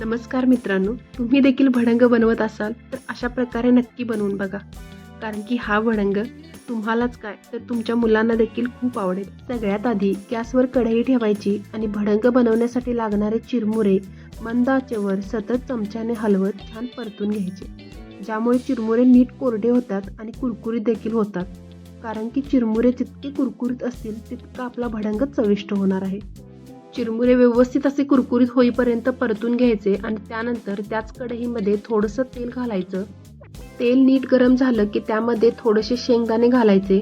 नमस्कार मित्रांनो तुम्ही देखील भडंग बनवत असाल तर अशा प्रकारे नक्की बनवून बघा. कारण की हा भडंग तुम्हालाच काय तर तुमच्या मुलांना देखील खूप आवडेल. सगळ्यात आधी गॅसवर कढई ठेवायची आणि भडंग बनवण्यासाठी लागणारे चिरमुरे मंद आचेवर सतत चमच्याने हलवत छान परतून घ्यायचे. ज्यामुळे चिरमुरे नीट कोरडे होतात आणि कुरकुरीत देखील होतात. कारण की चिरमुरे जितके कुरकुरीत असतील तितका आपला भडंग चविष्ट होणार आहे. चिरमुरे व्यवस्थित असे कुरकुरीत होईपर्यंत परतून घ्यायचे आणि त्यानंतर त्याच कढईमध्ये थोडंसं तेल घालायचं. तेल नीट गरम झालं की त्यामध्ये थोडेसे शेंगदाणे घालायचे.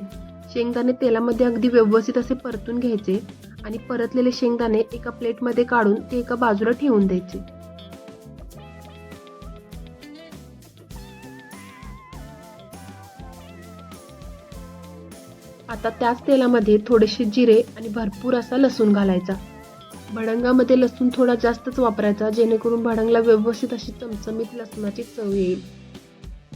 शेंगदाणे तेलामध्ये अगदी व्यवस्थित असे परतून घ्यायचे आणि परतलेले शेंगदाणे एका प्लेटमध्ये काढून ते एका बाजूला ठेवून द्यायचे. आता त्याच तेलामध्ये थोडेसे जिरे आणि भरपूर असा लसूण घालायचा. भडंगामध्ये लसूण थोडा जास्तच वापरायचा जेणेकरून भडंगला व्यवस्थित अशी चमचमीत लसणाची चव येईल.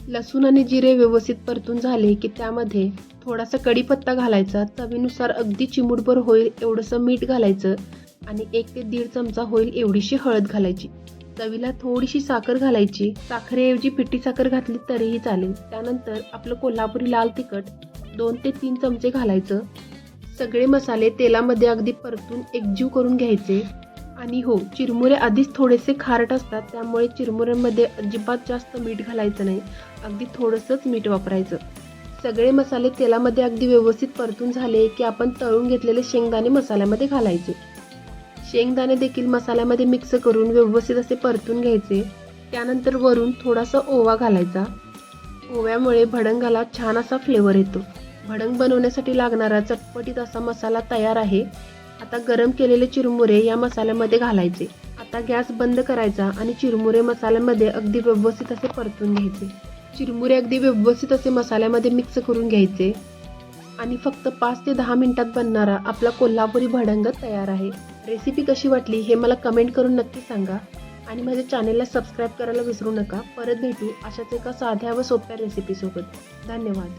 लसूण आणि जिरे व्यवस्थित परतून झाले की त्यामध्ये थोडासा कढीपत्ता घालायचा चवीनुसार अगदी चिमूटभर होईल एवढंसं मीठ घालायचं आणि एक ते दीड चमचा होईल एवढीशी हळद घालायची. चवीला थोडीशी साखर घालायची साखरेऐवजी पिठी साखर घातली तरीही चालेल. त्यानंतर आपलं कोल्हापुरी लाल तिखट दोन ते तीन चमचे घालायचं. सगळे मसाले तेलामध्ये अगदी परतून एकजीव करून घ्यायचे. आणि हो चिरमुरे आधीच थोडेसे खारट असतात त्यामुळे चिरमुऱ्यांमध्ये अजिबात जास्त मीठ घालायचं नाही. अगदी थोडंसंच मीठ वापरायचं. सगळे मसाले तेलामध्ये अगदी व्यवस्थित परतून झाले की आपण तळून घेतलेले शेंगदाणे मसाल्यामध्ये घालायचे. शेंगदाणे देखील मसाल्यामध्ये मिक्स करून व्यवस्थित असे परतून घ्यायचे. त्यानंतर वरून थोडासा ओवा घालायचा. ओव्यामुळे भडंगाला छान असा फ्लेवर येतो. भडंग बनवण्यासाठी लागणारा चटपटीत असा मसाला तयार आहे. आता गरम केलेले चिरमुरे या मसाल्यामध्ये घालायचे. आता गॅस बंद करायचा आणि चिरमुरे मसाल्यामध्ये अगदी व्यवस्थित असे परतून घ्यायचे. चिरमुरे अगदी व्यवस्थित असे मसाल्यामध्ये मिक्स करून घ्यायचे. आणि फक्त पाच ते दहा मिनिटात बनणारा आपला कोल्हापुरी भडंग तयार आहे. रेसिपी कशी वाटली हे मला कमेंट करून नक्की सांगा. आणि माझ्या चॅनेलला सबस्क्राईब करायला विसरू नका. परत भेटू अशाच एका साध्या व सोप्या रेसिपीसोबत. धन्यवाद.